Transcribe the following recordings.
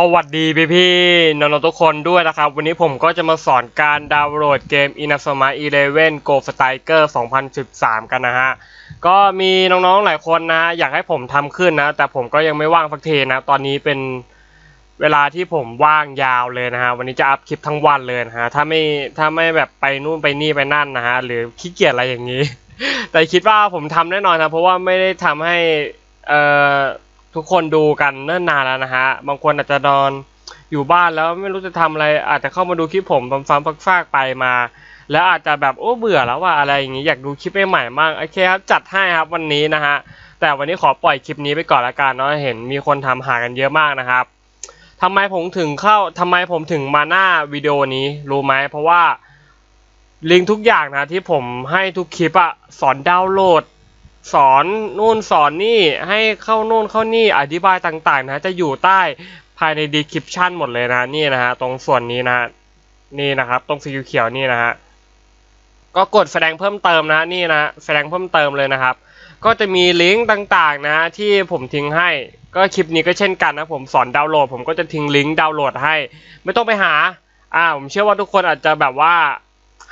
สวัสดีพี่พี่น้องๆทุกคนด้วยนะครับ วันนี้ผมก็จะมาสอนการดาวน์โหลดเกม Inazuma Eleven Go Striker 2013 กันนะฮะ ก็มีน้องๆหลายคนนะ อยากให้ผมทำขึ้นนะ แต่ผมก็ยังไม่ว่างสักทีนะ ตอนนี้เป็นเวลาที่ผมว่างยาวเลยนะฮะ วันนี้จะอัพคลิปทั้งวันเลยนะฮะ ถ้าไม่ถ้าไม่แบบไปนู่นไปนี่ไปนั่นนะฮะ หรือขี้เกียจอะไรอย่างนี้ แต่คิดว่าผมทำแน่นอนนะ เพราะว่าไม่ได้ทำให้เอ่อ ทุกคนดูกันเนิ่นนานแล้วนะฮะ บางคนอาจจะนอนอยู่บ้านแล้วไม่รู้จะทำอะไร อาจจะเข้ามาดูคลิปผมฟังๆฟากๆไปมา แล้วอาจจะแบบโอ้เบื่อแล้วว่าอะไรอย่างนี้อยากดูคลิปใหม่ๆมากโอเคครับจัดให้ครับวันนี้นะฮะแต่วันนี้ขอปล่อยคลิปนี้ไปก่อนละกันเนาะเห็นมีคนทำหากันเยอะมากนะครับทำไมผมถึงเข้าทำไมผมถึงมาหน้าวิดีโอนี้รู้ไหมเพราะว่าลิงก์ทุกอย่างนะที่ผมให้ทุกคลิปอะสอนดาวน์โหลด สอนนู่นสอนนี่ให้เข้านู่นเข้านี่อธิบายต่างๆนะจะอยู่ใต้ภายใน description หมดเลยนะนี่นะฮะตรงส่วนนี้นะนี่นะครับ ตรงสีเขียวนี่นะฮะก็กดแสดงเพิ่มเติมนะนี่นะแสดงเพิ่มเติมเลยนะครับ ก็จะมีลิงก์ต่างๆนะที่ผมทิ้งให้ก็คลิปนี้ก็เช่นกันนะผมสอนดาวน์โหลด ผมก็จะทิ้งลิงก์ดาวน์โหลดให้ ไม่ต้องไปหาอ่าผมเชื่อว่าทุกคนอาจจะแบบว่า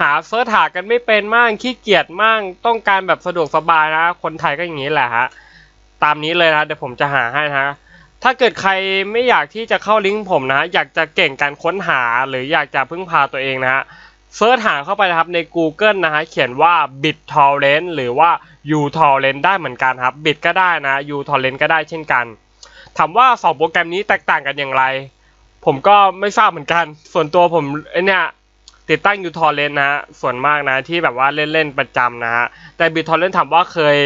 หาเฟิร์สหากันไม่เป็นมั่งขี้เกียจมั่งต้องการแบบสะดวกสบายนะ คนไทยก็อย่างนี้แหละฮะตามนี้เลยนะเดี๋ยวผมจะหาให้นะถ้าเกิดใครไม่อยากที่จะเข้าลิงก์ผมนะ อยากจะเก่งการค้นหาหรืออยากจะพึ่งพาตัวเองนะฮะเฟิร์สหาเข้าไปนะครับใน Google นะฮะเขียนว่า BitTorrent หรือว่า uTorrent ได้เหมือนกันครับ Bit ก็ได้นะ uTorrent ก็ได้เช่นกันถามว่าสองโปรแกรมนี้แตกต่างกันอย่างไร ผมก็ไม่ทราบเหมือนกัน ส่วนตัวผมเนี่ย ติดตั้งอยู่ทอร์เรนต์นะฮะส่วนมากนะที่แบบว่าเล่นๆประจำนะฮะแต่บิทอร์เรนต์ถามว่าเคย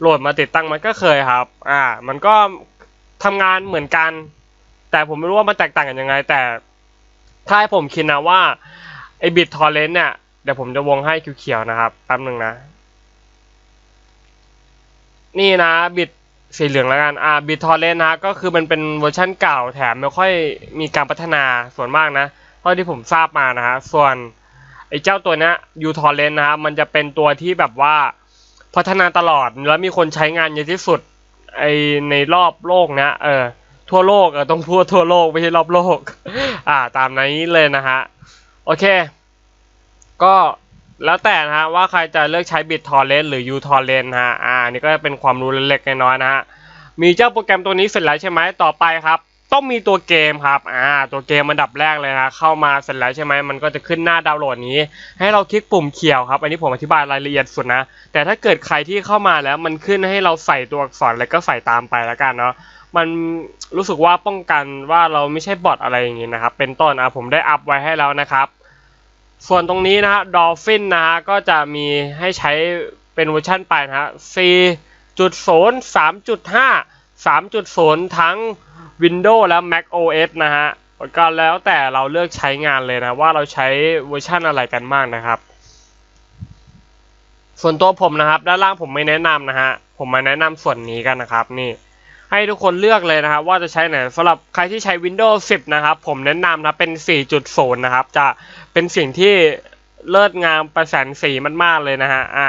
โหลดมาติดตั้งมันก็เคยครับ อ่า มันก็ทำงานเหมือนกัน แต่ผมไม่รู้ว่ามันแตกต่างกันยังไง แต่ถ้าให้ผมคิดนะว่าไอ้บิททอร์เรนต์เนี่ยเดี๋ยวผมจะวงให้เขียวๆนะครับแป๊บหนึ่งนะ นี่นะบิตสีเหลืองแล้วกันอ่าบิททอร์เรนต์นะก็คือมันเป็นเวอร์ชันเก่าแถมไม่ค่อยมีการพัฒนาส่วนมากนะ เท่าที่ผมทราบมานะฮะส่วนไอ้เจ้าตัวนี้ยูทอร์เรนนะฮะมันจะเป็นตัวที่แบบว่าพัฒนาตลอดแล้วมีคนใช้งานเยอะที่สุดไอในรอบโลกเนี้ยเออทั่วโลกเออต้องพูดทั่วโลกไม่ใช่รอบโลก อ่าตามนี้เลยนะฮะโอเค ก็แล้วแต่นะฮะว่าใครจะเลือกใช้บิตทอร์เรนหรือยูทอร์เรนฮะอ่านี่ก็เป็นความรู้เล็กๆน้อยๆนะฮะมีเจ้าโปรแกรมตัวนี้เสร็จแล้วใช่ไหมต่อไปครับ ต้องมีตัวเกมครับ อ่า ตัวเกมอันดับแรกเลยนะ เข้ามาเสร็จแล้วใช่ไหม มันก็จะขึ้นหน้าดาวน์โหลดนี้ ให้เราคลิกปุ่มเขียวครับ อันนี้ผมอธิบายรายละเอียดสุดนะ แต่ถ้าเกิดใครที่เข้ามาแล้วมันขึ้นให้เราใส่ตัวอักษรอะไรก็ใส่ตามไปแล้วกันเนาะ มันรู้สึกว่าป้องกันว่าเราไม่ใช่บอทอะไรอย่างงี้นะครับ เป็นต้น อะผมได้อัพไว้ให้แล้วนะครับ ส่วนตรงนี้นะฮะ Dolphin นะฮะ ก็จะมีให้ใช้เป็นเวอร์ชันไปนะฮะ4.0 3.5 3.0 ทั้ง Windows และ Mac OS นะฮะก็แล้วแต่เราเลือกใช้งานเลยนะว่าเราใช้เวอร์ชันอะไรกันบ้างนะครับ ส่วนตัวผมนะครับ ด้านล่างผมไม่แนะนำนะฮะผมมาแนะนำส่วนนี้กันนะครับนี่ให้ทุกคนเลือกเลยนะครับว่าจะใช้ไหนสำหรับใครที่ใช้ Windows 10 นะครับ ผมแนะนำนะเป็น 4.0 นะครับ จะเป็นสิ่งที่เลิศงามประแสนสีมากๆเลยนะฮะอ่า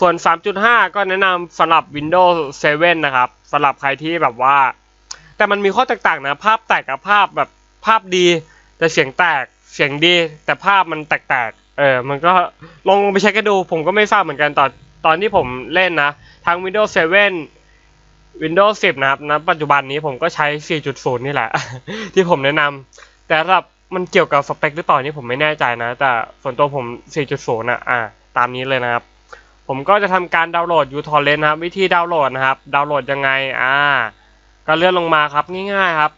ส่วน 3.5 ก็แนะนำสำหรับ Windows 7 นะครับสำหรับใครที่แบบว่า แต่มันมีข้อแตกต่างนะ ภาพแตกกับภาพแบบภาพดี แต่เสียงแตกเสียงดี แต่ภาพมันแตกๆเออมันก็ลองไปใช้กันดู ผมก็ไม่ทราบเหมือนกันตอนตอนที่ผมเล่นนะทั้ง Windows 7 Windows 10 นะครับณปัจจุบันนี้ผมก็ใช้ 4.0 นี่แหละ ที่ผมแนะนำแต่สำหรับมันเกี่ยวกับสเปคหรือเปล่านี่ผมไม่แน่ใจนะ แต่ส่วนตัวผม 4.0อะอ่า ตามนี้เลยนะครับ ผมก็จะทำการดาวน์โหลด uTorrent นะครับ วิธีดาวน์โหลดนะครับ ดาวน์โหลดยังไง อ่า ก็เลื่อนลงมาครับง่ายๆครับ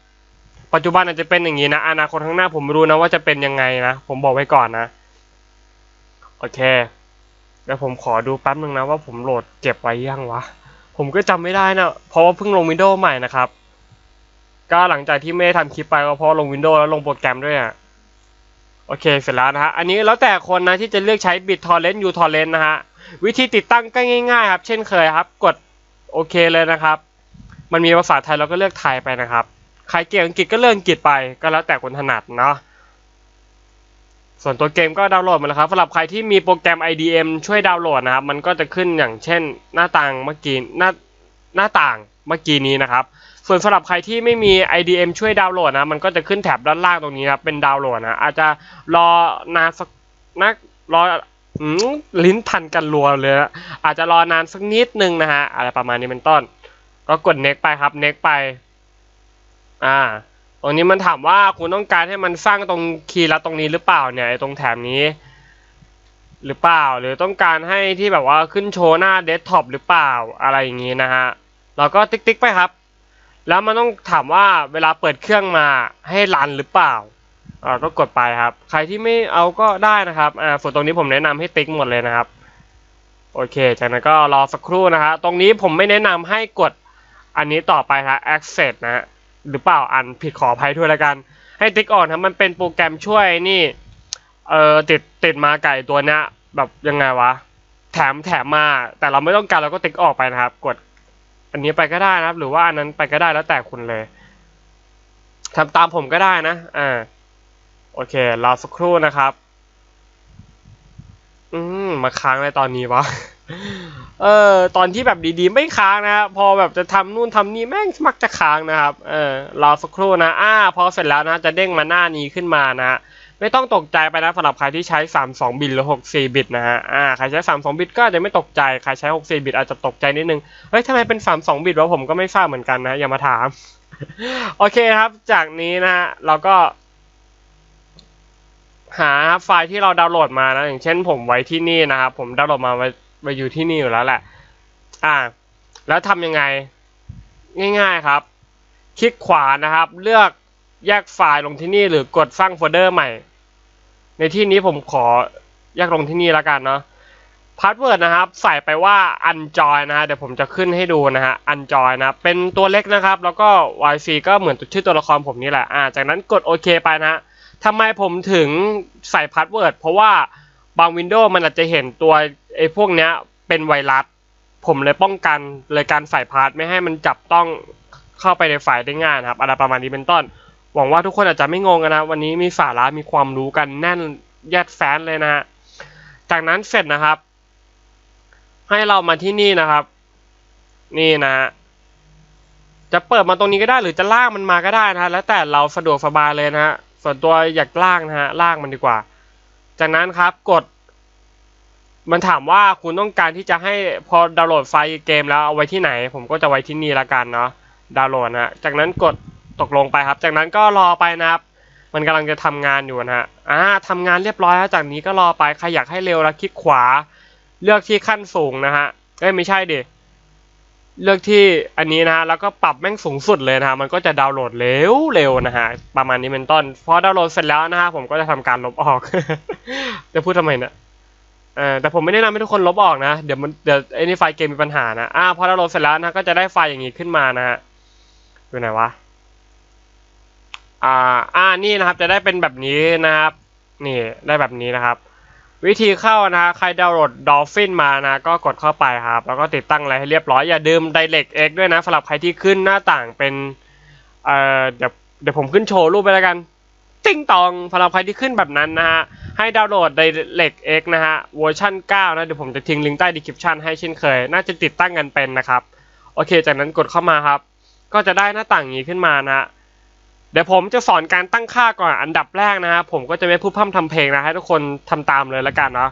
ปัจจุบันอาจจะเป็นอย่างนี้นะ อนาคตข้างหน้าผมไม่รู้นะว่าจะเป็นยังไงนะ ผมบอกไว้ก่อนนะ โอเคเดี๋ยวผมขอดูแป๊บนึงนะว่าผมโหลดเก็บไว้ยังวะ ผมก็จำไม่ได้นะ เพราะว่าเพิ่งลง Windows ใหม่นะครับ ก็หลังจากที่ไม่ได้ทำคลิปไปก็เพราะลง Windows แล้วลงโปรแกรมด้วยอะโอเคเสร็จแล้วนะฮะ อันนี้แล้วแต่คนนะที่จะเลือกใช้ BitTorrent uTorrent นะฮะ วิธีติดตั้งก็ง่ายๆครับ เช่นเคยครับ กดโอเคเลยนะครับ มันมีภาษาไทยเราก็เลือกไทยไปนะครับ ใครเก่งอังกฤษก็เลือกอังกฤษไป ก็แล้วแต่คนถนัดเนาะ ส่วนตัวเกมก็ดาวน์โหลดมาแล้วครับสำหรับใครที่มีโปรแกรม IDM ช่วยดาวน์โหลดนะครับ มันก็จะขึ้นอย่างเช่น หน้าต่างเมื่อกี้หน้าหน้าต่างเมื่อกี้นี้นะครับ ส่วนสำหรับใครที่ไม่มี IDM ช่วยดาวน์โหลดนะ มันก็จะขึ้นแถบด้านล่างตรงนี้ครับ เป็นดาวน์โหลดนะ อาจจะรอนานสักนักรออืมลิ้นพันกันรัวเลยนะอาจจะรอนานสักนิดนึงนะฮะ อะไรประมาณนี้เป็นต้น ก็กด next ไปครับ next ไป อ่า ตรงนี้มันถามว่าคุณต้องการให้มันสร้างตรงคีย์ลัดตรงนี้หรือเปล่าเนี่ยตรงแถบนี้ หรือเปล่า หรือต้องการให้ที่แบบว่าขึ้นโชว์หน้าเดสก์ท็อปหรือเปล่าอะไรอย่างนี้นะฮะเราก็ติ๊กติ๊กไปครับ แล้วมันต้องถามว่าเวลาเปิดเครื่องมาให้รันหรือเปล่าอ่าก็กดไปครับ ใครที่ไม่เอาก็ได้นะครับอ่าส่วนตรงนี้ผมแนะนำให้ติ๊กหมดเลยนะครับ โอเค จากนั้นก็รอสักครู่นะฮะตรงนี้ผมไม่แนะนำให้กด อันนี้ต่อไปครับ access นะหรือเปล่าอันผิดขออภัยด้วยละกัน ให้ติ๊กออนครับมันเป็นโปรแกรมช่วยนี่เออติดติดมาไก่ตัวเนี้ยแบบยังไงวะ แถมแถมมา แต่เราไม่ต้องการเราก็ติ๊กออกไปนะครับ กด อันนี้ไปก็ได้นะครับ หรือว่าอันนั้นไปก็ได้แล้วแต่คุณเลยทำตามผมก็ได้นะอ่าโอเครอสักครู่นะครับ อืมมาค้างในตอนนี้วะ เออตอนที่แบบดีๆไม่ค้างนะครับพอแบบจะทำนู่นทำนี่แม่งมักจะค้างนะครับเออรอสักครู่นะอ่าพอเสร็จแล้วนะจะเด้งมาหน้านี้ขึ้นมานะฮะไม่ต้องตกใจไปนะสำหรับใครที่ใช้ 32 บิตหรือ 64 บิตนะฮะ อ่า ใครใช้ 32 บิตก็อาจจะไม่ตกใจ ใครใช้ 64 บิตอาจจะตกใจนิดนึง เฮ้ยทำไมเป็น 32 บิตวะผมก็ไม่ทราบเหมือนกันนะ อย่ามาถาม โอเคครับ จากนี้นะฮะ เราก็ หาไฟล์ที่เราดาวน์โหลดมานะ อย่างเช่นผมไว้ที่นี่นะครับ ผมดาวน์โหลดมาไว้ ไว้อยู่ที่นี่อยู่แล้วแหละ อ่า แล้วทำยังไง ง่าย ๆครับ คลิกขวานะครับ เลือกแยกไฟล์ลงที่นี่หรือกดสร้างโฟลเดอร์ใหม่ ในที่นี้ผมขอแยกลงที่นี่แล้วกันเนาะพาสเวิร์ดนะครับ ใส่ไปว่า unjoin นะฮะเดี๋ยวผมจะขึ้นให้ดูนะฮะ unjoin นะเป็นตัวเล็กนะครับ แล้วก็ yc ก็เหมือนชื่อตัวละครผมนี่แหละอ่าจากนั้นกดโอเคไปนะฮะทำไมผมถึงใส่พาสเวิร์ดเพราะว่า บางวินโดว์มันอาจจะเห็นตัวไอ้พวกเนี้ยเป็นไวรัส ผมเลยป้องกันเลยการใส่พาสไม่ให้มันจับต้องเข้าไปในไฟล์ได้ง่ายนะครับอะไรประมาณนี้เป็นต้น หวังว่าทุกคนอาจจะไม่งงกันนะ วันนี้มีสาระมีความรู้กันแน่นแยดแฟนเลยนะฮะจากนั้นเสร็จนะครับ ให้เรามาที่นี่นะครับ นี่นะฮะจะเปิดมาตรงนี้ก็ได้หรือจะลากมันมาก็ได้นะฮะแล้วแต่เราสะดวกสบายเลยนะฮะส่วนตัวอยากลากนะฮะลากมันดีกว่า จากนั้นครับกด มันถามว่าคุณต้องการที่จะให้พอดาวน์โหลดไฟล์เกมแล้วเอาไว้ที่ไหน ผมก็จะไว้ที่นี่ละกันเนาะดาวน์โหลดนะฮะจากนั้นกดตกลงไปครับ จากนั้นก็รอไปนะครับ มันกำลังจะทำงานอยู่นะฮะอ่าทำงานเรียบร้อยแล้วจากนี้ก็รอไปใครอยากให้เร็วแล้วคลิกขวา เลือกที่ขั้นสูงนะฮะเอ้ยไม่ใช่ดิ เลือกที่อันนี้นะฮะแล้วก็ปรับแม่งสูงสุดเลยนะฮะมันก็จะดาวน์โหลดเร็วเร็วนะฮะประมาณนี้เป็นต้นพอดาวน์โหลดเสร็จแล้วนะฮะผมก็จะทำการลบออก จะพูดทำไมเนี่ยเออแต่ผมไม่แนะนำให้ทุกคนลบออกนะเดี๋ยวมันเดี๋ยวไอ้นี่ไฟล์เกมมีปัญหานะอ่าพอเราโหลดเสร็จแล้วนะก็จะได้ไฟล์อย่างนี้ขึ้นมานะฮะอยู่ไหนวะอ่าอ่านี่นะครับจะได้เป็นแบบนี้นะครับนี่ได้แบบนี้นะครับ วิธีเข้านะฮะใครดาวน์โหลด Dolphin มานะ ก็กดเข้าไปครับ แล้วก็ติดตั้งอะไรให้เรียบร้อย อย่าลืม DirectX ด้วยนะสำหรับใครที่ขึ้นหน้าต่างเป็น เอ่อ เดี๋ยวเดี๋ยวผมขึ้นโชว์รูปไปแล้วกัน ติ้งตองสำหรับใครที่ขึ้นแบบนั้นนะฮะ ให้ดาวน์โหลด DirectX นะฮะ เวอร์ชัน9 นะ เดี๋ยวผมจะทิ้งลิงก์ใต้ description ให้เช่นเคย น่าจะติดตั้งกันเป็นนะครับ โอเค จากนั้นกดเข้ามาครับ ก็จะได้หน้าต่างนี้ขึ้นมานะฮะ เดี๋ยวผมจะสอนการตั้งค่าก่อนอันดับแรกนะฮะผมก็จะไม่พูดพร่ำทำเพลงนะให้ทุกคนทำตามเลยละกันเนาะ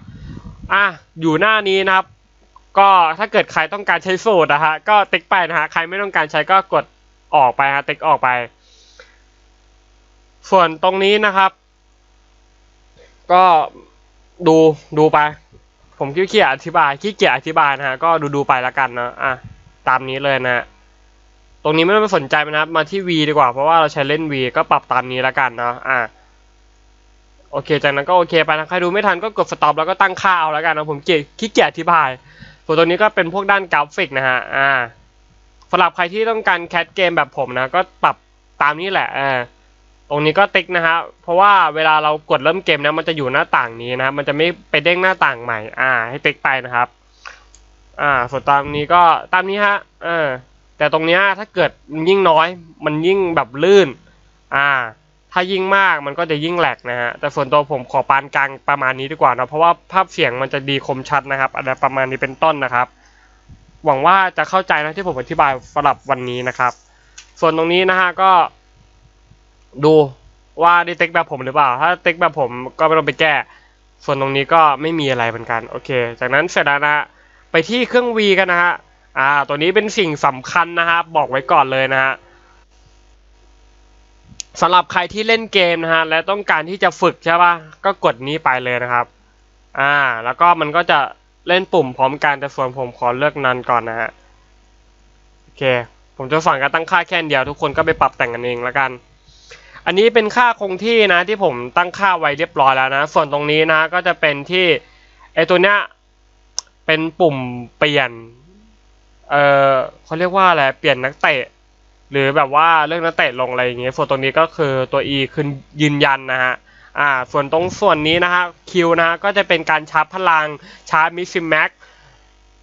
อะอยู่หน้านี้นะครับ ก็ถ้าเกิดใครต้องการใช้สูตรนะฮะก็ติ๊กไปนะฮะใครไม่ต้องการใช้ก็กดออกไปฮะติ๊กออกไป ส่วนตรงนี้นะครับ ก็ดูดูไป ผมขี้เกียจอธิบายขี้เกียจอธิบายนะฮะก็ดูดูไปละกันเนาะอะตามนี้เลยนะฮะ ตรงนี้ไม่ต้องไปสนใจมันนะครับ มาที่ V ดีกว่า เพราะว่าเราใช้เล่น V ก็ปรับตามนี้ละกันเนาะอะโอเค จากนั้นก็โอเคไปนะ ใครดูไม่ทันก็กดสต็อปแล้วก็ตั้งค่าเอาละกันนะผมเกียขี้เกียจอธิบาย ส่วนตัวนี้ก็เป็นพวกด้านกราฟิกนะฮะ อ่าสำหรับใครที่ต้องการแคสเกมแบบผมนะ ก็ปรับตามนี้แหละ อ่า ตรงนี้ก็ติ๊กนะฮะ เพราะว่าเวลาเรากดเริ่มเกมนะ มันจะอยู่หน้าต่างนี้นะ มันจะไม่ไปเด้งหน้าต่างใหม่ อ่า ให้ติ๊กไปนะครับ อ่า ส่วนตามนี้ก็ตามนี้ฮะเออ แต่ตรงเนี้ยถ้าเกิดยิ่งน้อยมันยิ่งแบบลื่น อ่า ถ้ายิ่งมากมันก็จะยิ่งแหลกนะฮะ แต่ส่วนตัวผมขอปานกลางประมาณนี้ดีกว่านะเพราะว่าภาพเสียงมันจะดีคมชัดนะครับอะไรประมาณนี้เป็นต้นนะครับ หวังว่าจะเข้าใจนะที่ผมอธิบายสำหรับวันนี้นะครับ ส่วนตรงนี้นะฮะก็ ดูว่าได้เต็กแบบผมหรือเปล่า ถ้าเต็กแบบผมก็ไม่ต้องไปแก้ ส่วนตรงนี้ก็ไม่มีอะไรเหมือนกัน โอเค จากนั้นเสร็จแล้วนะ ไปที่เครื่อง V กันนะฮะ อ่า ตัวนี้เป็นสิ่งสำคัญนะครับ บอกไว้ก่อนเลยนะฮะสำหรับใครที่เล่นเกมนะฮะและต้องการที่จะฝึกใช่ปะก็กดนี้ไปเลยนะครับอ่าแล้วก็มันก็จะเล่นปุ่มพร้อมกันแต่ส่วนผมขอเลือกนันก่อนนะฮะโอเค ผมจะสอนการตั้งค่าแค่เดียวทุกคนก็ไปปรับแต่งกันเองแล้วกัน อันนี้เป็นค่าคงที่นะที่ผมตั้งค่าไว้เรียบร้อยแล้วนะ ส่วนตรงนี้นะก็จะเป็นที่ไอตัวเนี้ยเป็นปุ่มเปลี่ยน เออเขาเรียกว่าอะไรเปลี่ยนนักเตะ หรือแบบว่าเรื่องนักเตะลงอะไรอย่างเงี้ยส่วนตรงนี้ก็คือตัว E คือยืนยันนะฮะอ่าส่วนตรงส่วนนี้นะฮะ Q นะฮะก็จะเป็นการชาร์จพลังชาร์จมิสซิแม็ก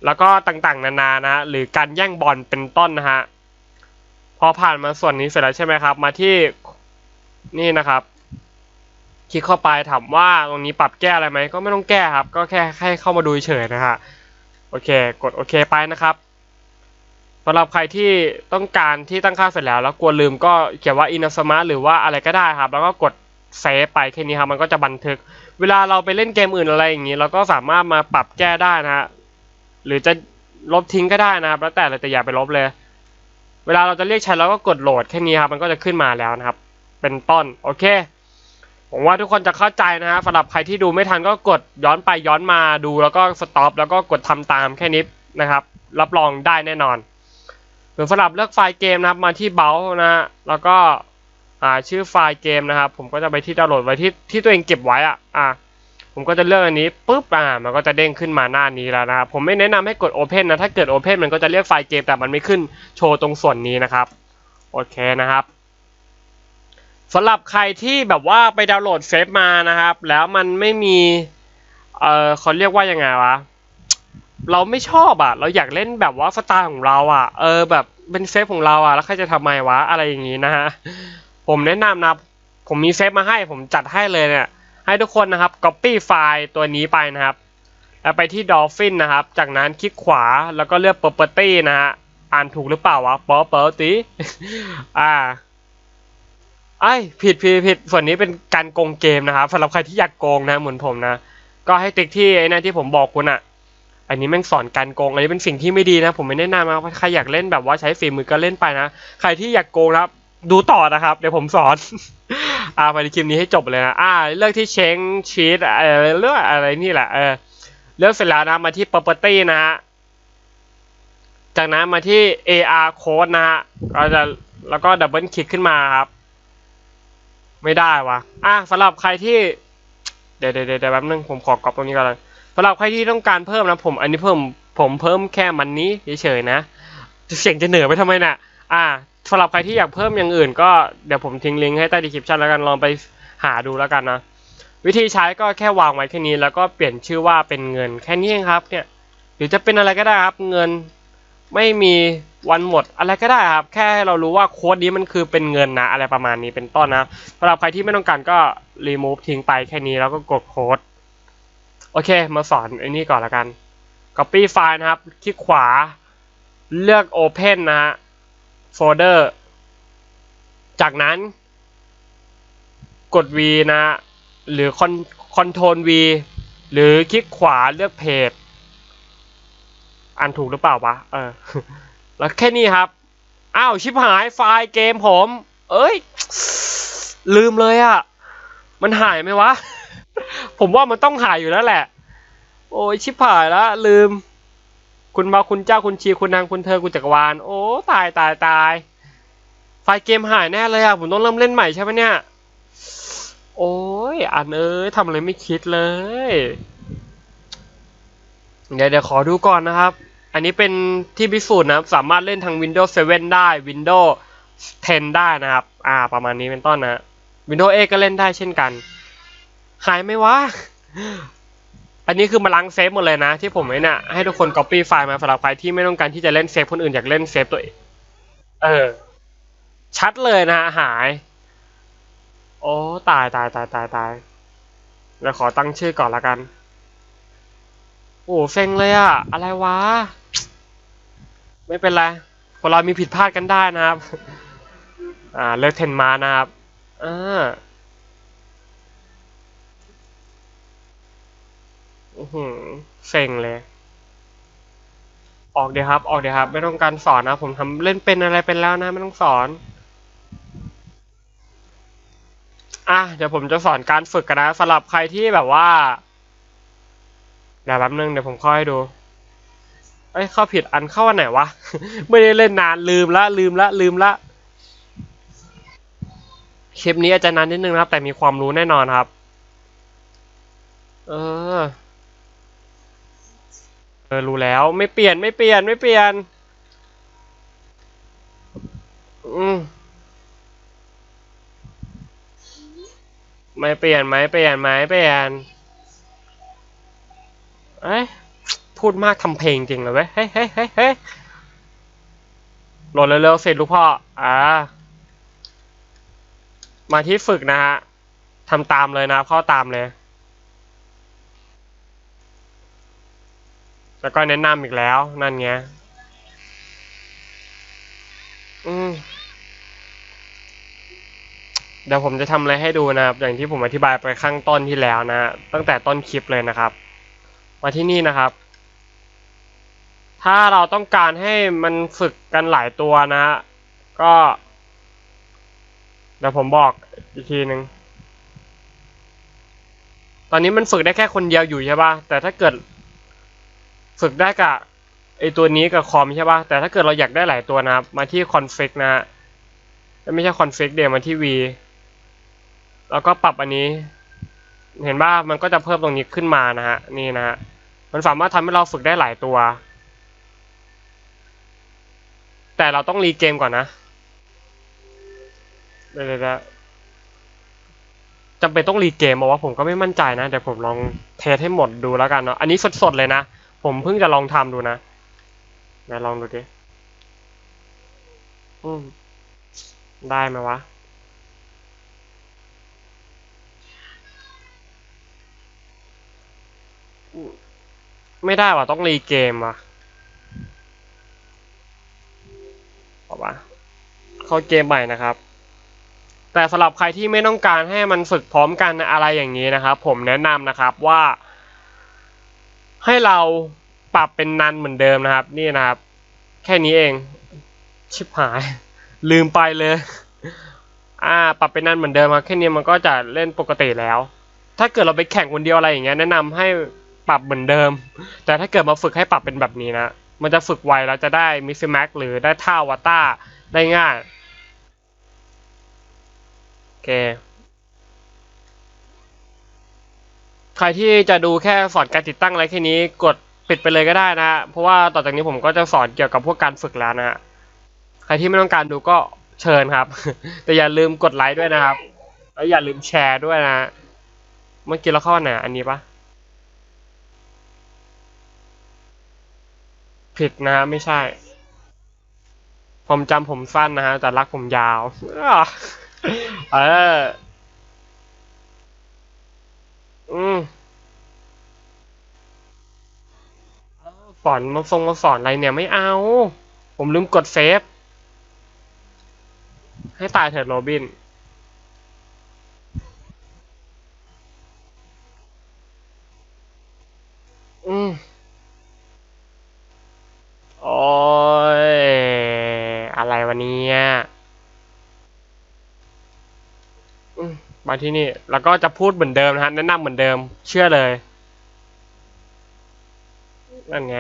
แล้วก็ต่างๆ นานานะฮะหรือการแย่งบอลเป็นต้นนะฮะพอผ่านมาส่วนนี้เสร็จแล้วใช่ไหมครับ มาที่นี่นะครับ คลิกเข้าไปถามว่าตรงนี้ปรับแก้อะไรไหมก็ไม่ต้องแก้ครับ ก็แค่ให้เข้ามาดูเฉยนะฮะโอเค กดโอเคไปนะครับ สำหรับใครที่ต้องการที่ตั้งค่าเสร็จแล้ว แล้วกลัวลืมก็เขียนว่า inasma หรือว่าอะไรก็ได้ครับ แล้วก็กดเซฟไปแค่นี้ครับ มันก็จะบันทึก เวลาเราไปเล่นเกมอื่นอะไรอย่างนี้ เราก็สามารถมาปรับแก้ได้นะฮะ หรือจะลบทิ้งก็ได้นะครับ แล้วแต่เลยแต่อย่าไปลบเลย เวลาเราจะเรียกใช้เราก็กดโหลดแค่นี้ครับ มันก็จะขึ้นมาแล้วนะครับ เป็นต้น โอเคผมว่าทุกคนจะเข้าใจนะฮะสำหรับใครที่ดูไม่ทันก็กดย้อนไปย้อนมาดูแล้วก็สต็อปแล้วก็กดทำตามแค่นี้นะครับ รับรองได้แน่นอน ส่วนสำหรับเลือกไฟล์เกมนะครับมาที่เบลนะฮะแล้วก็อ่าชื่อไฟล์เกมนะครับ ผมก็จะไปที่ดาวน์โหลดไว้ที่ที่ตัวเองเก็บไว้อะอ่าผมก็จะเลือกอันนี้ปุ๊บอ่ามันก็จะเด้งขึ้นมาหน้านี้แล้วนะครับผมไม่แนะนำให้กด Open นะถ้าเกิด Open มันก็จะเรียกไฟล์เกมแต่มันไม่ขึ้นโชว์ตรงส่วนนี้นะครับโอเคนะครับสำหรับใครที่แบบว่าไปดาวน์โหลดเซฟมานะครับ แล้วมันไม่มีเออเขาเรียกว่ายังไงวะ เราไม่ชอบอะ เราอยากเล่นแบบว่าสไตล์ของเราอะ เออแบบเป็นเซฟของเราอะ แล้วใครจะทำไมวะ อะไรอย่างงี้นะฮะ ผมแนะนำนะ ผมมีเซฟมาให้ ผมจัดให้เลยเนี่ย ให้ทุกคนนะครับ copy ไฟล์ตัวนี้ไปนะครับ แล้วไปที่ Dolphin นะครับ จากนั้นคลิกขวา แล้วก็เลือก property นะฮะ อ่านถูกหรือเปล่าวะ property อ่าไอ้ผิดผิดผิดส่วนนี้เป็นการโกงเกมนะครับสำหรับใครที่อยากโกงนะเหมือนผมนะ ก็ให้ติ๊กที่ไอ้นั่นที่ผมบอกคุณอะ อันนี้แม่งสอนการโกง อันนี้เป็นสิ่งที่ไม่ดีนะ ผมไม่แนะนำนะใครอยากเล่นแบบว่าใช้ฝีมือก็เล่นไปนะ ใครที่อยากโกงนะครับดูต่อนะครับ เดี๋ยวผมสอน อ่าไปในคลิปนี้ให้จบเลยนะ อ่า เลือกที่เชงชีตอะไรเลือกอะไรนี่แหละ เออ เลือกเสร็จแล้วนะ มาที่ property นะฮะ จากนั้นมาที่ AR code นะฮะก็จะแล้วก็ดับเบิลคลิกขึ้นมาครับ ไม่ได้วะอะสำหรับใครที่ เดี๋ยวเดี๋ยวเดี๋ยวแป๊บนึงผมขอกรอบตรงนี้ก่อนเลย สำหรับใครที่ต้องการเพิ่มนะผม อันนี้เพิ่มผมเพิ่มแค่มันนี้เฉยๆนะเสียงจะเหนือไปทำไมน่ะ อ่าสำหรับใครที่อยากเพิ่มอย่างอื่น ก็เดี๋ยวผมทิ้งลิงก์ให้ใต้ดีคริปชันแล้วกันลองไปหาดูแล้วกันนะ วิธีใช้ก็แค่วางไว้แค่นี้แล้วก็เปลี่ยนชื่อว่าเป็นเงินแค่นี้เองครับ เนี่ยหรือจะเป็นอะไรก็ได้ครับ เงินไม่มีวันหมดอะไรก็ได้ครับ แค่ให้เรารู้ว่าโค้ดนี้มันคือเป็นเงินนะ อะไรประมาณนี้เป็นต้นนะสำหรับใครที่ไม่ต้องการก็ remove ทิ้งไปแค่นี้แล้วก็กดโค้ด โอเค มาสอนไอ้นี่ก่อนละกัน copy ไฟล์นะครับ คลิกขวา เลือก open นะฮะ folder จากนั้น กด V นะฮะหรือ Ctrl V หรือคลิกขวาเลือกเพจอ่านถูกหรือเปล่าวะ เออ แล้วแค่นี้ครับ อ้าว ชิบหายไฟล์เกมผม เอ้ย ลืมเลยอะ่ะ มันหายไหมวะ ผมว่ามันต้องหายอยู่แล้วแหละ โอ้ยชิบหายแล้วลืม คุณมาคุณเจ้าคุณชีคุณนางคุณเธอคุณจักรวาล โอ้ตายตายตาย ไฟล์เกมหายแน่เลยอะผมต้องเริ่มเล่นใหม่ใช่ไหมเนี่ย โอ้ยอันเอ้ยทำอะไรไม่คิดเลย เดี๋ยวเดี๋ยวขอดูก่อนนะครับ อันนี้เป็นที่พิสูจน์นะครับ สามารถเล่นทาง Windows 7 ได้ Windows 10 ได้นะครับ อ่า ประมาณนี้เป็นต้นนะ Windows 8ก็เล่นได้เช่นกัน หายไหมวะ อันนี้คือมาล้างเซฟหมดเลยนะ ที่ผมไอ้เนี่ยให้ทุกคน copy ไฟล์มาสำหรับใครที่ไม่ต้องการที่จะเล่นเซฟคนอื่นอยากเล่นเซฟตัวเอง เออ ชัดเลยนะหาย โอ้ตายตายตายตายตายเดี๋ยวขอตั้งชื่อก่อนละกัน โอ้เซ็งเลยอะอะไรวะ ไม่เป็นไรคนเรามีผิดพลาดกันได้นะครับ อ่าเลือกเทนมานะครับอ่าอื้อหือ เซ็งเลย ออกเดี๋ยวครับ ออกเดี๋ยวครับ ไม่ต้องการสอนนะ ผมทำเล่นเป็นอะไรเป็นแล้วนะ ไม่ต้องสอน อะ เดี๋ยวผมจะสอนการฝึกกันนะสำหรับใครที่แบบว่า เดี๋ยวแป๊บนึงเดี๋ยวผมเข้าให้ดู เอ้ยเข้าผิดอันเข้าอันไหนวะ ไม่ได้เล่นนานลืมละลืมละลืมละคลิปนี้อาจจะนานนิดนึงนะครับ แต่มีความรู้แน่นอนครับ เออ ออรู้แล้วไม่เปลี่ยนไม่เปลี่ยนไม่เปลี่ยน อืมไม่เปลี่ยนไหมเปลี่ยนไหมเปลี่ยนเอ้ยพูดมากทำเพลงจริงเลยเว้ยเฮ้ยเฮ้ยเฮ้ยเฮ้ยโหลดเร็วๆเสร็จลูกพ่ออ่ามาที่ฝึกนะฮะทำตามเลยนะเข้าตามเลย แล้วก็แนะนำอีกแล้วนั่นไงอืมเดี๋ยวผมจะทำอะไรให้ดูนะครับ อย่างที่ผมอธิบายไปข้างต้นที่แล้วนะ ตั้งแต่ต้นคลิปเลยนะครับ มาที่นี่นะครับ ถ้าเราต้องการให้มันฝึกกันหลายตัวนะฮะก็ เดี๋ยวผมบอกอีกทีหนึ่งตอนนี้มันฝึกได้แค่คนเดียวอยู่ใช่ป่ะ แต่ถ้าเกิด ฝึกได้กับไอตัวนี้กับคอมใช่ป่ะ แต่ถ้าเกิดเราอยากได้หลายตัวนะครับ มาที่คอนฟิกนะฮะไม่ใช่คอนฟิกเดี๋ยวมาที่ V แล้วก็ปรับอันนี้ เห็นป่ะมันก็จะเพิ่มตรงนี้ขึ้นมานะฮะ นี่นะฮะ มันสามารถทำให้เราฝึกได้หลายตัว แต่เราต้องรีเกมก่อนนะเดี๋ยวจำเป็นต้องรีเกมมาว่าผมก็ไม่มั่นใจนะ เดี๋ยวผมลองเทสให้หมดดูแล้วกันเนาะ อันนี้สดๆเลยนะ ผมเพิ่งจะลองทำดูนะไหนลองดูดิอืมได้ไหมวะ ไม่ได้ว่ะต้องรีเกมว่ะเอาวะเข้าเกมใหม่นะครับ แต่สำหรับใครที่ไม่ต้องการให้มันฝึกพร้อมกันอะไรอย่างนี้นะครับ ผมแนะนำนะครับว่า ให้เราปรับเป็นนันเหมือนเดิมนะครับ นี่นะครับ แค่นี้เอง ชิบหาย ลืมไปเลย อ่า ปรับเป็นนันเหมือนเดิมครับแค่นี้มันก็จะเล่นปกติแล้ว ถ้าเกิดเราไปแข่งคนเดียวอะไรอย่างเงี้ยแนะนำให้ปรับเหมือนเดิม แต่ถ้าเกิดมาฝึกให้ปรับเป็นแบบนี้นะมันจะฝึกไวแล้วจะได้มิสซิแม็กหรือได้ท่าวาต้าได้ง่ายโอเค ใครที่จะดูแค่สอนการติดตั้งอะไรแค่นี้กดปิดไปเลยก็ได้นะฮะเพราะว่าต่อจากนี้ผมก็จะสอนเกี่ยวกับพวกการฝึกแล้วนะฮะใครที่ไม่ต้องการดูก็เชิญครับ แต่อย่าลืมกดไลค์ด้วยนะครับ แล้วอย่าลืมแชร์ด้วยนะ เมื่อกี้เราเข้าอันไหนอันนี้ปะผิดนะไม่ใช่ ผมจำผมสั้นนะฮะแต่รักผมยาวอะเออ อืมสอนมาทรงมาสอนอะไรเนี่ยไม่เอา ผมลืมกดเซฟ ให้ตายเถิดโรบิน อืมโอ้ย อะไรวะเนี่ยอื มาที่นี่ แล้วก็จะพูดเหมือนเดิมนะฮะแนะนำเหมือนเดิม เชื่อเลย นั่นไง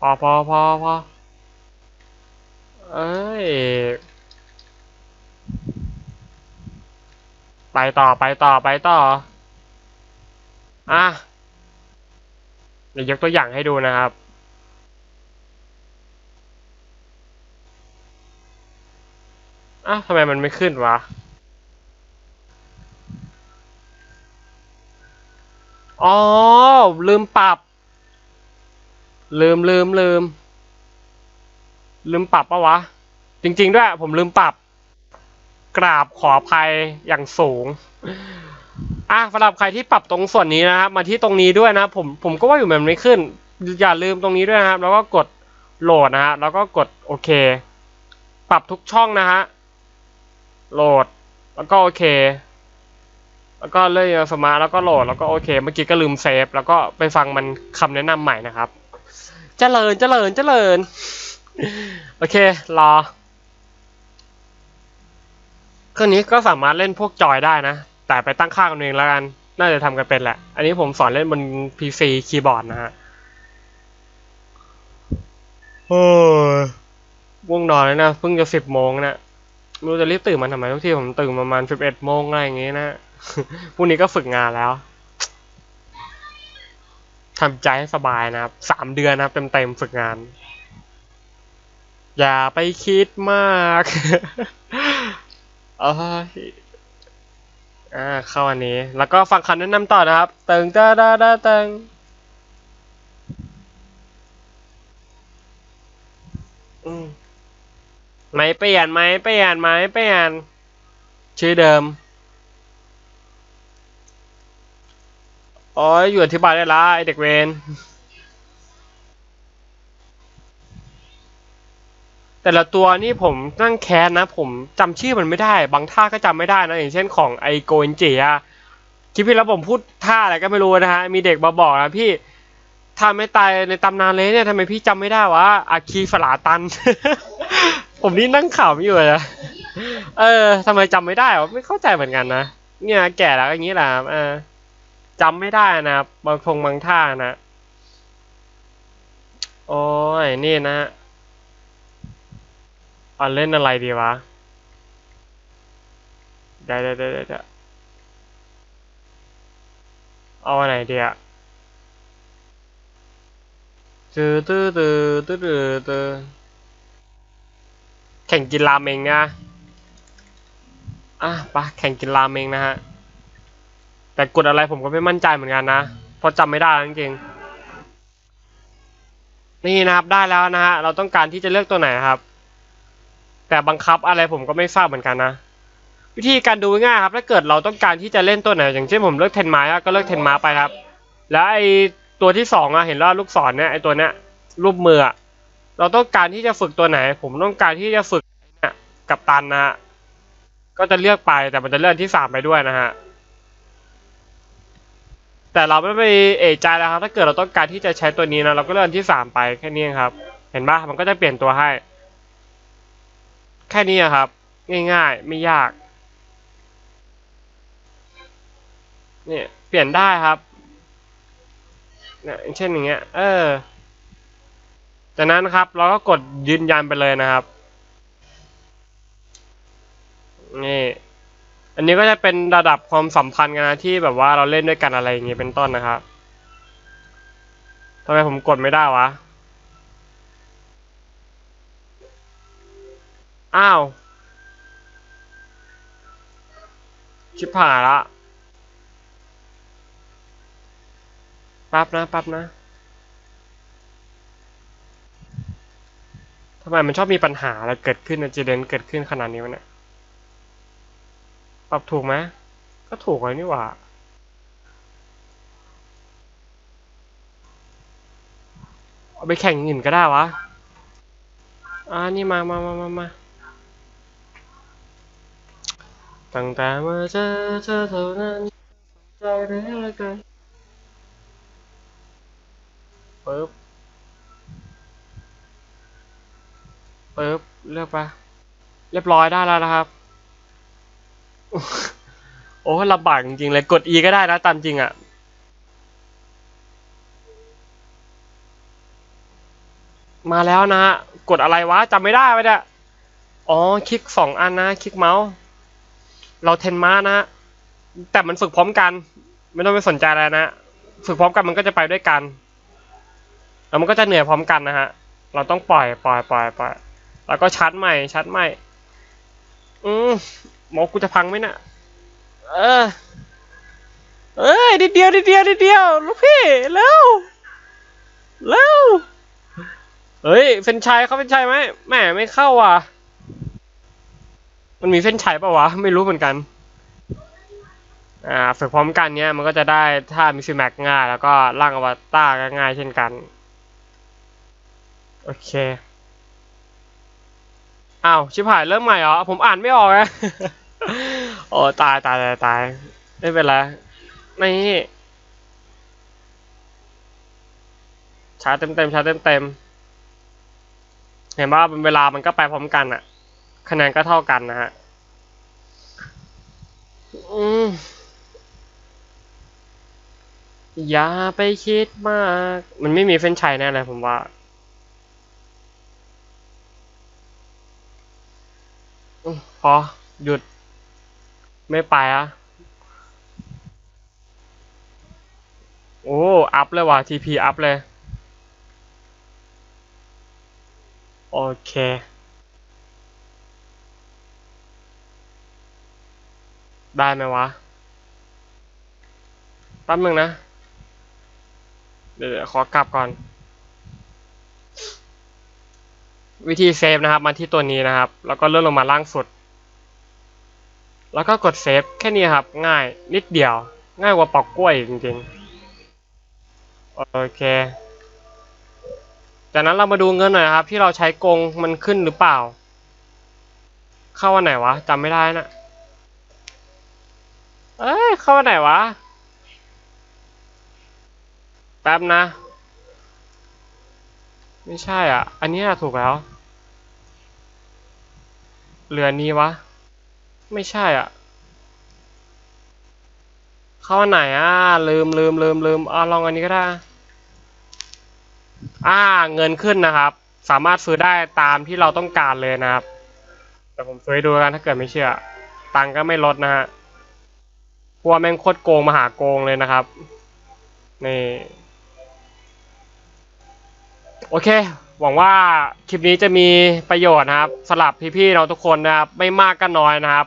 พอพอพอพอเอ้ย ไปต่อไปต่อไปต่อ อะ เดี๋ยวยกตัวอย่างให้ดูนะครับอ้าวทำไมมันไม่ขึ้นวะ อ๋อ ลืมปรับ ลืมลืมลืม ลืมปรับปะวะ จริง ๆ ด้วย ผมลืมปรับ กราบขออภัยอย่างสูงอะสำหรับใครที่ปรับตรงส่วนนี้นะครับ มาที่ตรงนี้ด้วยนะ ผมผมก็ว่าอยู่มันไม่ขึ้น อย่าลืมตรงนี้ด้วยนะครับ แล้วก็กดโหลดนะฮะแล้วก็กดโอเค ปรับทุกช่องนะฮะโหลด แล้วก็โอเค แล้วก็เลื่อนสมาร์ทแล้วก็โหลดแล้วก็โอเค เมื่อกี้ก็ลืมเซฟ แล้วก็ไปฟังมันคำแนะนำใหม่นะครับ เจริญเจริญเจริญ โอเค รอ เครื่องนี้ก็สามารถเล่นพวกจอยได้นะ แต่ไปตั้งค่ากันเองแล้วกัน น่าจะทำกันเป็นแหละ อันนี้ผมสอนเล่นบน PC คีย์บอร์ดนะฮะโอ้ยง่วงนอนแล้วนะ เพิ่งจะสิบโมงนะไม่รู้จะรีบตื่นมาทำไมทุกที่ผมตื่นประมาณสิบเอ็ดโมงอะไรอย่างงี้นะ พรุ่งนี้ก็ฝึกงานแล้วทำใจให้สบายนะครับ สามเดือนนะครับเต็มๆฝึกงาน อย่าไปคิดมากเอ้ยอ่าเข้าอันนี้ แล้วก็ฟังคำแนะนำต่อนะครับ เติงตาดาดาเติงอืมไม่เปลี่ยนไหมเปลี่ยนไหมเปลี่ยนชื่อเดิม อ้ยอยู่อธิบายได้ละไอเด็กเวนแต่ละตัวนี่ผมนั่งแคสนะ ผมจำชื่อมันไม่ได้ บางท่าก็จำไม่ได้นะ อย่างเช่นของไอโกนจิอะคลิปที่แล้วผมพูดท่าอะไรก็ไม่รู้นะฮะ มีเด็กมาบอกนะพี่ถ้าไม่ตายในตำนานเลยเนี่ยทำไมพี่จำไม่ได้วะอาคีฝลาตัน ผมนี่นั่งขำอยู่เลยนะเออทำไมจำไม่ได้วะไม่เข้าใจเหมือนกันนะ เนี่ยแก่แล้วอย่างนี้แหละเออ จำไม่ได้นะครับ บางทงบางท่านะ โอ้ย นี่นะเอาเล่นอะไรดีวะเดี๋ยวเดี๋ยวเดี๋ยวเดี๋ยวเอาอันไหนดีอะตื้อตื้อตื้อตื้อตื้อแข่งกินราเมงนะอะไปะแข่งกินราเมงนะฮะ แต่กดอะไรผมก็ไม่มั่นใจเหมือนกันนะเพราะจำไม่ได้จริงๆนี่นะครับได้แล้วนะฮะเราต้องการที่จะเลือกตัวไหนครับ แต่บังคับอะไรผมก็ไม่ทราบเหมือนกันนะ วิธีการดูง่ายครับ ถ้าเกิดเราต้องการที่จะเล่นตัวไหน อย่างเช่นผมเลือกเทนไม้ก็เลือกเทนม้าไปครับ แล้วไอตัวที่สองอะเห็นแล้วลูกศรเนี่ยไอตัวเนี้ยรูปมืออะเราต้องการที่จะฝึกตัวไหน ผมต้องการที่จะฝึกเนี่ยกับตันนะฮะก็จะเลือกไปแต่มันจะเลื่อนที่สามไปด้วยนะฮะ แต่เราไม่ไปเอะใจแล้วครับ ถ้าเกิดเราต้องการที่จะใช้ตัวนี้นะเราก็เลื่อนที่สามไปแค่นี้ครับ เห็นปะมันก็จะเปลี่ยนตัวให้ แค่นี้ครับ ง่ายๆ ไม่ยากเนี่ยเปลี่ยนได้ครับเนี่ยเช่นอย่างเงี้ย เออ จากนั้นครับ เราก็กดยืนยันไปเลยนะครับนี่ อันนี้ก็จะเป็นระดับความสัมพันธ์กันนะที่แบบว่าเราเล่นด้วยกันอะไรอย่างเงี้ยเป็นต้นนะครับทำไมผมกดไม่ได้วะ อ้าว ชิบหายละแป๊บนะแป๊บนะ ทำไมมันชอบมีปัญหาอะไรเกิดขึ้นอุบิเหตุเกิดขึ้นขนาดนี้วะเนี่ย ปรับถูกไหมก็ถูกเลยนี่หว่าเอาไปแข่งอื่นก็ได้วะอ่านี่มามามามามาตั้งแต่เมื่อเจอเธอเท่านั้นใจเหลือเกินปึ๊บปึ๊บเลือกไปเรียบร้อยได้แล้วนะครับ โอ้ลำบากจริงๆเลย กด E ก็ได้นะตามจริงอะ่ะ มาแล้วนะฮะกดอะไรวะจำไม่ได้ไปเนี่ยอ๋อ คลิกสองอันนะ คลิกเมาส์ เราเทนมานะ แต่มันฝึกพร้อมกัน ไม่ต้องไปสนใจอะไรนะ ฝึกพร้อมกันมันก็จะไปด้วยกัน แล้วมันก็จะเหนื่อยพร้อมกันนะฮะ เราต้องปล่อย ปล่อย ปล่อย ปล่อย แล้วก็ชัดใหม่ ชัดใหม่ อืม หมอกูจะพังไหมนะ่ะ เออ เอ้ยนิดเดียวนิดเดียวนิดเดียวลูกพี่เร็วเร็วเฮ้ยเฟนชายเขาเฟนชายไหมแหมไม่เข้าว่ะ มันมีเฟนชายปะวะ ไม่รู้เหมือนกัน อ่าฝึกพร้อมกันเนี้ยมันก็จะได้ท่ามิซิแม็กง่าย แล้วก็ร่างอวตารก็ง่ายเช่นกัน โอเค อ้าวชิบหายเริ่มใหม่เหรอ ผมอ่านไม่ออกไงโอ้ตายตายตายตายไม่เป็นไรนี่ชาเต็มเต็มๆชาเต็มเต็มๆเห็นว่าเวลามันก็ไปพร้อมกันอะคะแนนก็เท่ากันนะฮะอืมอย่าไปคิดมาก มันไม่มีเฟ้นชัยแน่เลยผมว่า อืม พอ หยุด ไม่ไปอะโอ้ อัพเลยว่ะ TP อัพเลย โอเค ได้ไหมวะแป๊บนึงนะ เดี๋ยวขอกลับก่อน วิธีเซฟนะครับมาที่ตัวนี้นะครับ แล้วก็เลื่อนลงมาล่างสุด แล้วก็กดเซฟแค่นี้ครับ ง่ายนิดเดียว ง่ายกว่าปอกกล้วยจริงๆ โอเค จากนั้นเรามาดูเงินหน่อยครับ ที่เราใช้โกงมันขึ้นหรือเปล่า เข้าวันไหนวะจำไม่ได้นะเอ้ยเข้าวันไหนวะ แป๊บนะ ไม่ใช่อะ อันนี้ถูกแล้ว เหลือนี้วะ ไม่ใช่อะ เข้าอันไหนอะ ลืมลืมลืมลืมอ่าลองอันนี้ก็ได้ อ่า เงินขึ้นนะครับ สามารถซื้อได้ตามที่เราต้องการเลยนะครับ แต่ผมซื้อดูกันถ้าเกิดไม่เชื่อ ตังก็ไม่ลดนะฮะพวแม่งโคตรโกงมหาโกงเลยนะครับ นี่ โอเค หวังว่าคลิปนี้จะมีประโยชน์นะครับสำหรับพี่ๆเราทุกคนนะครับ ไม่มากก็น้อยนะครับ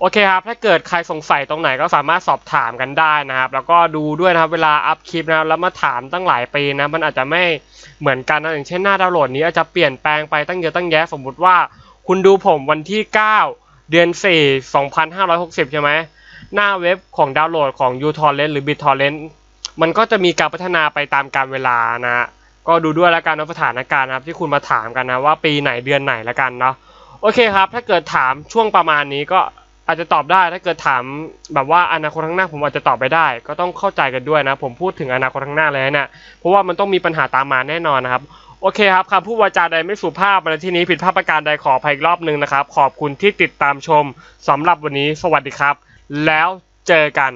โอเคครับ ถ้าเกิดใครสงสัยตรงไหนก็สามารถสอบถามกันได้นะครับ แล้วก็ดูด้วยนะครับ เวลาอัพคลิปนะครับ แล้วมาถามตั้งหลายปีนะ มันอาจจะไม่เหมือนกันนะอย่างเช่นหน้าดาวน์โหลดนี้อาจจะเปลี่ยนแปลงไปตั้งเยอะตั้งแยะ สมมุติว่า คุณดูผมวันที่ 9 เดือน 4 2560 ใช่ไหม หน้าเว็บของดาวน์โหลดของ uTorrent หรือ BitTorrent มันก็จะมีการพัฒนาไปตามกาลเวลานะฮะ ก็ดูด้วยแล้วกันนะสถานการณ์นะครับที่คุณมาถามกันนะว่าปีไหนเดือนไหนแล้วกันเนาะโอเคครับ ถ้าเกิดถามช่วงประมาณนี้ก็อาจจะตอบได้ถ้าเกิดถามแบบว่าอนาคตข้างหน้าผมอาจจะตอบไปได้ ก็ต้องเข้าใจกันด้วยนะ ผมพูดถึงอนาคตข้างหน้าเลยนะเนี่ยเพราะว่ามันต้องมีปัญหาตามมาแน่นอนนะครับโอเคครับคำพูดวาจาใดไม่สุภาพในที่นี้ผิดพลาดประการใดขออภัยอีกรอบหนึ่งนะครับ ขอบคุณที่ติดตามชมสำหรับวันนี้สวัสดีครับ แล้วเจอกัน